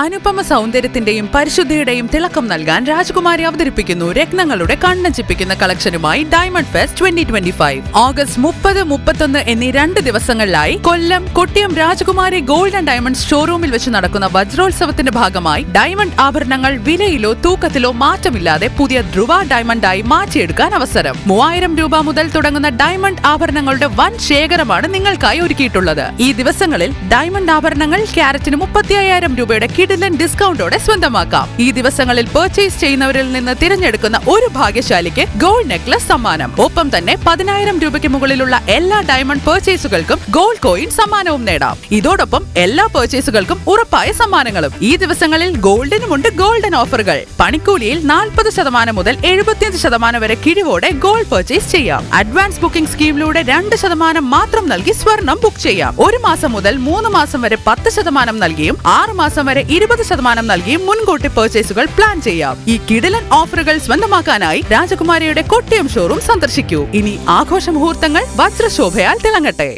അനുപമ സൗന്ദര്യത്തിന്റെയും പരിശുദ്ധിയുടെയും തിളക്കം നൽകാൻ രാജകുമാരി അവതരിപ്പിക്കുന്നു രത്നങ്ങളുടെ കണ്ണഞ്ചിപ്പിക്കുന്ന കളക്ഷനുമായി diamond fest twenty twenty five August മുപ്പത് മുപ്പത്തൊന്ന് എന്നീ രണ്ട് ദിവസങ്ങളിലായി കൊല്ലം കൊട്ടിയം രാജകുമാരി ഗോൾഡ് ആൻഡ് ഡയമണ്ട് ഷോറൂമിൽ വെച്ച് നടക്കുന്ന വജ്രോത്സവത്തിന്റെ ഭാഗമായി ഡയമണ്ട് ആഭരണങ്ങൾ വിലയിലോ തൂക്കത്തിലോ മാറ്റമില്ലാതെ പുതിയ ധ്രുവ ഡയമണ്ടായി മാറ്റിയെടുക്കാൻ അവസരം. മൂവായിരം രൂപ മുതൽ തുടങ്ങുന്ന ഡയമണ്ട് ആഭരണങ്ങളുടെ വൻ ശേഖരമാണ് നിങ്ങൾക്കായി ഒരുക്കിയിട്ടുള്ളത്. ഈ ദിവസങ്ങളിൽ ഡയമണ്ട് ആഭരണങ്ങൾ ക്യാരറ്റിന് മുപ്പത്തി അയ്യായിരം രൂപയുടെ കിടിലൻ ഡിസ്കൗണ്ടോടെ സ്വന്തമാക്കാം. ഈ ദിവസങ്ങളിൽ പർച്ചേസ് ചെയ്യുന്നവരിൽ നിന്ന് തിരഞ്ഞെടുക്കുന്ന ഒരു ഭാഗ്യശാലിക്ക് ഗോൾഡ് നെക്ലസ് സമ്മാനം. ഒപ്പം തന്നെ പതിനായിരം രൂപയ്ക്ക് മുകളിലുള്ള എല്ലാ ഡയമണ്ട് പർച്ചേസുകൾക്കും ഗോൾഡ് കോയിൻ സമ്മാനവും നേടാം. ഇതോടൊപ്പം എല്ലാ പർച്ചേസുകൾക്കും ഉറപ്പായ സമ്മാനങ്ങളും. ഈ ദിവസങ്ങളിൽ ഗോൾഡിനുമുണ്ട് ഗോൾഡൻ ഓഫറുകൾ പണിക്കൂലിയിൽ നാൽപ്പത് ശതമാനം മുതൽ എഴുപത്തിയഞ്ച് ശതമാനം വരെ കിഴിവോടെ ഗോൾഡ് പർച്ചേസ് ചെയ്യാം. അഡ്വാൻസ് ബുക്കിംഗ് സ്കീമിലൂടെ രണ്ട് ശതമാനം മാത്രം നൽകി സ്വർണം ബുക്ക് ചെയ്യാം. ഒരു മാസം മുതൽ മൂന്ന് മാസം വരെ പത്ത് ശതമാനം നൽകിയും ആറ് മാസം വരെ ഇരുപത് ശതമാനം നൽകി മുൻകൂട്ടി പർച്ചേസുകൾ പ്ലാൻ ചെയ്യാം. ഈ കിടിലൻ ഓഫറുകൾ സ്വന്തമാക്കാനായി രാജകുമാരിയുടെ കൊട്ടിയം ഷോറൂം സന്ദർശിക്കൂ. ഇനി ആഘോഷ മുഹൂർത്തങ്ങൾ വജ്രശോഭയാൽ തിളങ്ങട്ടെ.